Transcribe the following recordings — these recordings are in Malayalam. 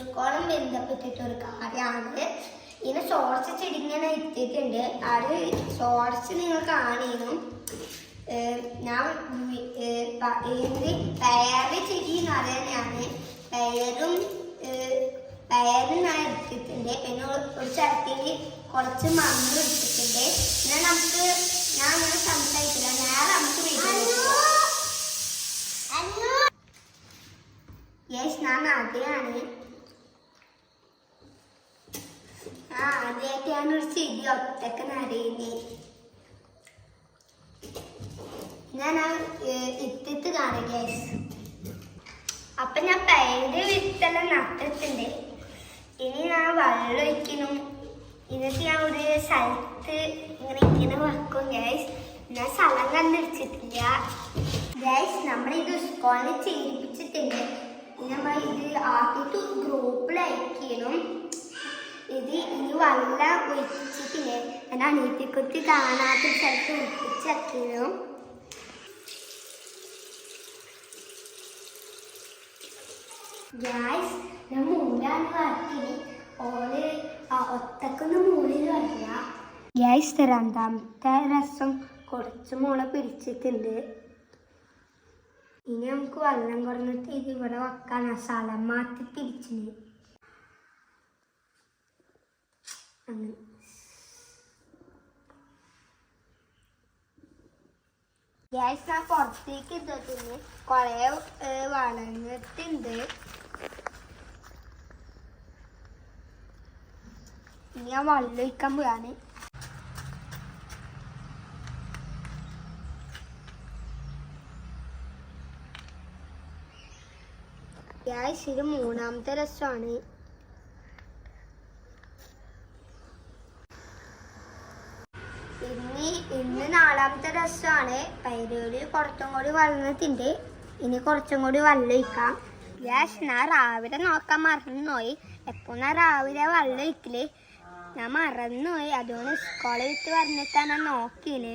സ്കോളം ബന്ധപ്പെട്ടിട്ട് ഒരു കാര്യമാണ്. ഇതിന് ഷോർട്സ് ചെടി ഇങ്ങനെ ഇട്ടിട്ടുണ്ട് അത് ഷോർട്സ് നിങ്ങൾ കാണിയിരുന്നു ഞാൻ എന്ത് പയറ് ചെടി എന്ന് പറയുന്നതാണ് പയറും പയറും ഞാൻ എടുത്തിട്ടുണ്ട്. പിന്നെ ഒരു- ഒരു കുറച്ച് മണ്ണ് എടുത്തിട്ടുണ്ട്. എന്നാൽ നമുക്ക് ഞാൻ അങ്ങനെ സംസാരിക്കില്ല നേരെ നമുക്ക് യെസ് ഞാൻ ആദ്യമാണ്. ആ ആദ്യമായിട്ടാണ് ഒരു ചെടി ഒറ്റയ്ക്ക് നരയുന്നത് ഞാൻ ആ ഇത്തിട്ട് കാണും യെസ് അപ്പൊ ഞാൻ പെയിന്റ് വിത്തെല്ലാം നട്ടിട്ടുണ്ട്. ഇനി ഞാൻ വെള്ളം ഒഴിക്കണം. എന്നിട്ട് ഞാൻ ഒരു സ്ഥലത്ത് ഇങ്ങനെ ഇങ്ങനെ വെക്കും ഗ്യാസ് ഞാൻ സ്ഥലം കണ്ടുപിടിച്ചിട്ടില്ല. ഗ്യാസ് നമ്മൾ ഇത് സ്കോളിൽ ചെയ്യിപ്പിച്ചിട്ടുണ്ട്. നമ്മൾ ഇത് ആക്കിയിട്ട് ഗ്രൂപ്പിൽ അയക്കണം. ഇനി വെള്ളം ഒഴിച്ചിട്ടില്ലേ എന്റെ അനിയത്തിക്കുത്തി കാണാത്ത സ്ഥലത്ത് ഒഴിപ്പിച്ചാക്കണം ഗ്യാസ് ഞാൻ മൂലാണ് വർക്കിന് ഓൾ ആ ഒറ്റക്കൊന്നും മൂന്നിൽ വരില്ല ഗ്യാസ് രണ്ടാമത്തെ രസം കുറച്ച് മുള പിടിച്ചിട്ടുണ്ട്. ഇനി നമുക്ക് വെള്ളം കുറഞ്ഞിട്ട് ഇത് ഇവിടെ വെക്കാൻ സ്ഥലം മാറ്റി തിരിച്ചിന് അങ്ങനെ. ഗ്യാസ് ഞാൻ പുറത്തേക്ക് ഇട്ടിട്ടുണ്ട് കുറെ വളർന്നിട്ടുണ്ട്. ഞാൻ വെള്ളം ഒഴിക്കാൻ പോവാണ്. ഗ്യാസ് ഇത് മൂന്നാമത്തെ രസമാണ്. ഇനി ഇന്ന് നാലാമത്തെ രസമാണ് പൈരൂര് കുറച്ചും കൂടി വളർന്നിട്ടുണ്ട് ഇനി കുറച്ചും കൂടി വല്ലൊഴിക്കാം ഗ്യാഷ് ഞാൻ രാവിലെ നോക്കാൻ മറന്നുപോയി എപ്പോൾ ഞാൻ രാവിലെ വല്ലൊഴിക്കൽ ഞാൻ മറന്നുപോയി അതുകൊണ്ട് സ്കൂളിൽ വിട്ട് പറഞ്ഞിട്ടാണ് ഞാൻ നോക്കിയത്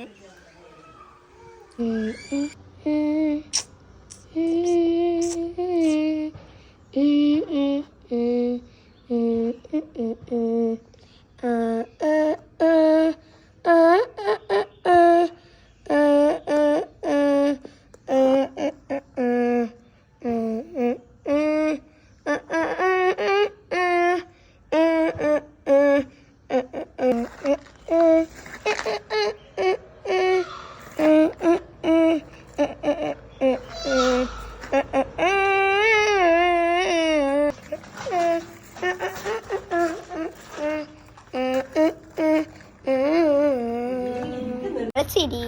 ശരി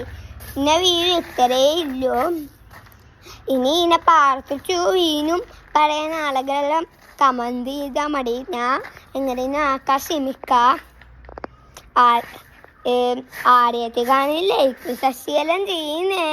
ഇന്ന വീട് ഇത്രേ ഇനി ഇന്നെ പാർപ്പിച്ചു വീനും പഴയ നാളുകളെല്ലാം കമന്ത് ചെയ്താൽ മതി ഞാൻ എങ്ങനെ ആക്കാൻ ശ്രമിക്കാം? ആദ്യത്തെ കാണില്ലേ? ലൈക്ക് ചെയ്യുന്നേ.